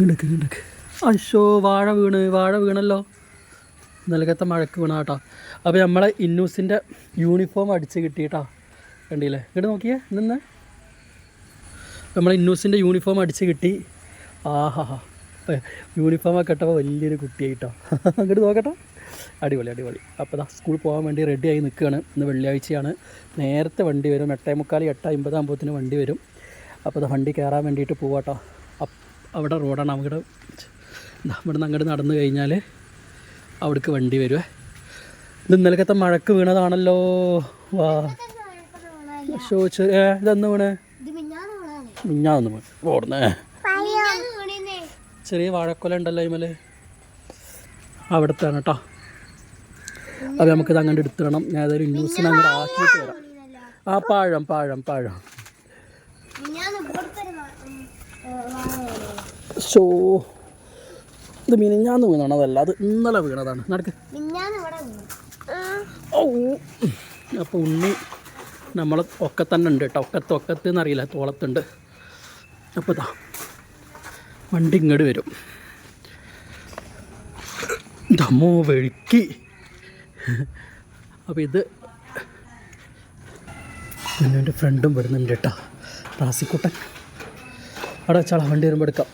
ഇങ്ങോട്ട് ഇങ്ങോട്ട് അശോ വാഴ വീണ് വാഴ വീണല്ലോ. നൽകത്തെ മഴക്ക് വീണ കേട്ടോ അപ്പോൾ നമ്മളെ ഇന്നൂസിന്റെ യൂണിഫോം അടിച്ച് കിട്ടിയിട്ടാ. കണ്ടില്ലേ? ഇങ്ങോട്ട് നോക്കിയേ നിന്ന്. നമ്മളെ ഇന്നൂസിന്റെ യൂണിഫോം അടിച്ച് കിട്ടി. ആഹാ യൂണിഫോമൊക്കെ ഇട്ടപ്പോൾ വലിയൊരു കുട്ടിയായിട്ടോ. അങ്ങോട്ട് നോക്കട്ടെ. അടിപൊളി അടിപൊളി. അപ്പോൾ ദാ സ്കൂളിൽ പോകാൻ വേണ്ടി റെഡിയായി നിൽക്കുകയാണ് ഇന്ന് വെള്ളിയാഴ്ചയാണ്. നേരത്തെ വണ്ടി വരും. എട്ടേ മുക്കാൽ എട്ട് അമ്പതാകുമ്പോഴത്തിന് വണ്ടി വരും. അപ്പോൾ ദാ വണ്ടി കയറാൻ വേണ്ടിയിട്ട് പോവാട്ടോ അവിടെ റോഡാണ്. അവിടെ ദാ നിന്ന് അങ്ങോട്ട് നടന്നു കഴിഞ്ഞാൽ അവിടേക്ക് വണ്ടി വരുവേ. ഇത് ഇന്നലക്കത്തെ മഴക്ക് വീണതാണല്ലോ. വാ. ഷോച്ച് ഏ ഇതെന്ന് വീണേ? മിഞ്ഞാന്ന് വീണ്. ഓടുന്നേ. ചെറിയ വാഴക്കൊല ഉണ്ടല്ലോ ഇമൽ അവിടത്താണ് കേട്ടോ അത് നമുക്കിത് അങ്ങോട്ട് എടുത്തിടണം ഞാൻ ഏതായാലും ന്യൂസിന് അങ്ങോട്ട് ആക്കിയിട്ട് വരാം. ആ പാഴം പാഴം പാഴം മിഞ്ഞാന്ന് ഇവിടുത്തെ ഒരു വാ- ഉം, ഏ, വാഴ ഷോ ഇത് മിനിഞ്ഞാന്ന് വീണാണ് അതല്ല അത് ഇന്നലെ വീണതാണ്. നടക്ക്. ഓ അപ്പോൾ ഉണ്ണി നമ്മൾ ഒക്കെ തന്നെ ഉണ്ട് കേട്ടോ. ഒക്കത്ത് ഒക്കത്ത് എന്നറിയില്ല തോളത്തുണ്ട്. അപ്പോൾ ഇതാ വണ്ടി ഇങ്ങോട്ട് വരും. ദമ്മോ വെളുക്കി അപ്പോൾ ഇത് പിന്നെ എന്റെ ഫ്രണ്ടും വരുന്നുണ്ട് കേട്ടോ. റാസിക്കുട്ടൻ. അവിടെ വെച്ചാളാ വണ്ടി വരുമ്പോൾ എടുക്കാം.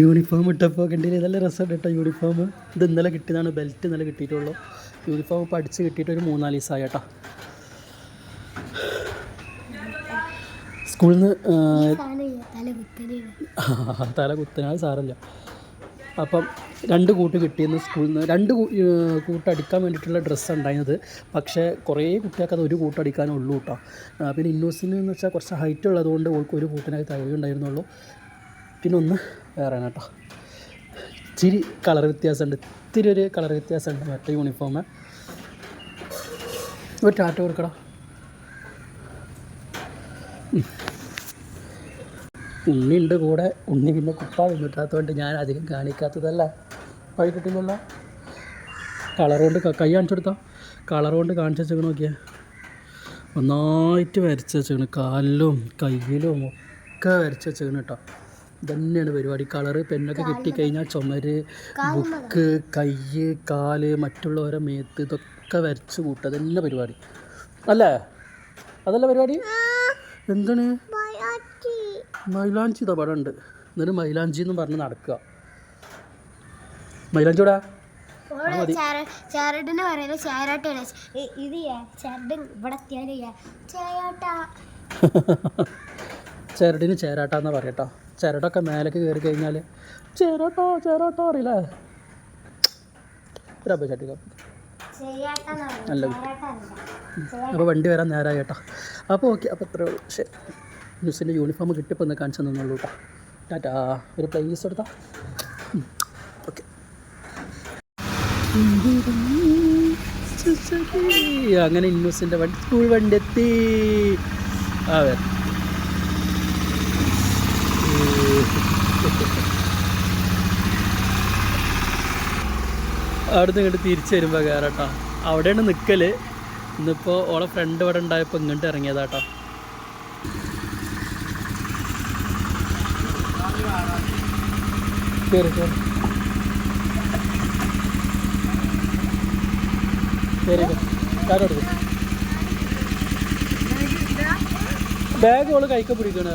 യൂണിഫോം ഇട്ടപ്പോൾ കണ്ടില്ല? നല്ല രസമുണ്ട് കേട്ടോ യൂണിഫോം ഇത് ഇന്നലെ കിട്ടിയതാണ് ബെൽറ്റ് ഇന്നലെ കിട്ടിയിട്ടുള്ളൂ. യൂണിഫോം ഇപ്പോൾ അടിച്ച് കിട്ടിയിട്ട് ഒരു മൂന്നാൽ ദിവസമായി കേട്ടോ. സ്കൂളിൽ നിന്ന് തല കുത്തനാൾ സാരല്ല അപ്പം രണ്ട് കൂട്ട് കിട്ടിയെന്ന് സ്കൂളിൽ നിന്ന്. രണ്ട് കൂട്ടടിക്കാൻ വേണ്ടിയിട്ടുള്ള ഡ്രസ്സ് ഉണ്ടായിരുന്നത്. പക്ഷേ കുറേ കുട്ടികൾക്ക് അത് ഒരു കൂട്ട് അടിക്കാനേ ഉള്ളൂ കേട്ടോ. പിന്നെ ഇന്നോസിന് എന്ന് വെച്ചാൽ കുറച്ച് ഹൈറ്റ് ഉള്ളതുകൊണ്ട് ഓൾക്ക് ഒരു കൂട്ടിനായി തയ്യൽ ഉണ്ടായിരുന്നുള്ളൂ പിന്നെ ഒന്ന് വേറെ കേട്ടോ. ഇച്ചിരി കളർ വ്യത്യാസമുണ്ട്. ഇത്തിരി ഒരു കളർ വ്യത്യാസമുണ്ട്. മറ്റേ യൂണിഫോം ഒരു ടാറ്റ കൊടുക്കടാ. ഉണ്ണി ഉണ്ട് കൂടെ. ഉണ്ണി പിന്നെ കുപ്പായം കിട്ടാത്തതുകൊണ്ട് ഞാൻ അധികം കാണിക്കാത്തതല്ല. വഴി കിട്ടുന്നില്ല കളർ കൊണ്ട് കൈ കാണിച്ചു കൊടുത്താൽ കളർ കൊണ്ട് കാണിച്ചു വെച്ചേക്കണ നോക്കിയാൽ ഒന്നായിട്ട് വരച്ച് വെച്ചേക്കണ്. കാലിലും കയ്യിലും ഒക്കെ വരച്ച് വെച്ചേക്കണ് കേട്ടോ. ഇതന്നെയാണ് പരിപാടി. കളറ് പെന്നൊക്കെ കിട്ടിക്കഴിഞ്ഞാൽ ചുമര് ബുക്ക് കൈ കാൽ മറ്റുള്ളവരെ മേത്ത് ഇതൊക്കെ വരച്ച് കൂട്ടുക. അതന്നെ പരിപാടി. അല്ലേ? അതല്ല പരിപാടി? എന്താണ്? മൈലാഞ്ചി. ഇതാ പടം ഉണ്ട്. എന്നിട്ട് മൈലാഞ്ചി എന്ന് പറഞ്ഞ് നടക്കുക. മൈലാഞ്ചി ഇവിടെ ചാരട്ടിന് പറയൽ ചാരാട്ടാണ് ഇ- ഇത് ചെയ്യാ, ചാരട്ടൻ ഇവിടെ എത്തിയാൽ ചേരട്ടിന് ചേരാട്ടാന്ന് പറയട്ടോ. ചേരട്ടൊക്കെ മേലേക്ക് കയറി കഴിഞ്ഞാൽ ചിരട്ടോ ചിരട്ടോ അറിയില്ലേ? ഒരു അബ്ബ ചട്ടി. നല്ല അപ്പോൾ വണ്ടി വരാൻ നേരമായി കേട്ടോ. അപ്പോൾ ഓക്കെ അപ്പോൾ അത്രേ ഉള്ളൂ. ശരി ന്യൂസിന്റെ യൂണിഫോം കിട്ടിയപ്പോൾ ഒന്ന് കാണിച്ചു തന്നുള്ളൂ കേട്ടോ. ടാറ്റാ ഒരു പ്ലേസ് എടുത്താ. ഓക്കെ. അങ്ങനെ ഇന്നൂസിന്റെ വണ്ടി സ്കൂൾ വണ്ടി എത്തി. അതെ അവിടുന്ന് ഇങ്ങോട്ട് തിരിച്ചു വരുമ്പോൾ കയറട്ടോ അവിടെയാണ് നിൽക്കൽ ഇന്നിപ്പോൾ ഓളെ ഫ്രണ്ട് ഇവിടെ ഉണ്ടായപ്പോൾ ഇങ്ങോട്ട് ഇറങ്ങിയതാട്ടോ. കയറി കയറി കയറി കാര്യം ബാഗ് ഓൾ കൈക്ക് പിടിക്കണ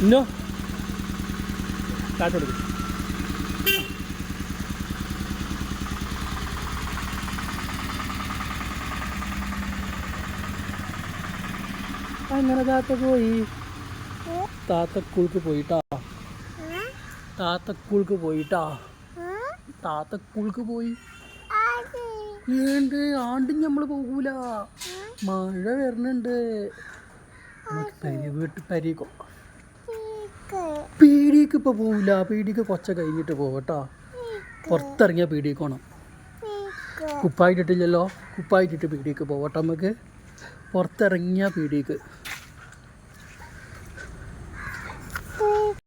ഇന്നോ? കാറ്റെടുക്കും അങ്ങനെ താത്ത പോയി. താത്തക്കുൾക്ക് പോയിട്ടാ. താത്തക്കുൾക്ക് പോയിട്ടാ. താത്തക്കുൾക്ക് പോയി. ഏണ്ട്? ആണ്ടും നമ്മൾ പോകൂല. മഴ വരുന്നുണ്ട് നമുക്ക് പരി വീട്ടിൽ പരീക്കോ പീടിക്ക് ഇപ്പോൾ പോവില്ല പീടിക്ക് കൊച്ച കഴിഞ്ഞിട്ട് പോകട്ടോ പുറത്തിറങ്ങിയ പീടിക്ക് പോകണം കുപ്പായിട്ടിട്ടില്ലല്ലോ. കുപ്പായിട്ടിട്ട് പീടിക്ക് പോകട്ടെ നമുക്ക്. പുറത്തിറങ്ങിയ പീടിക്ക്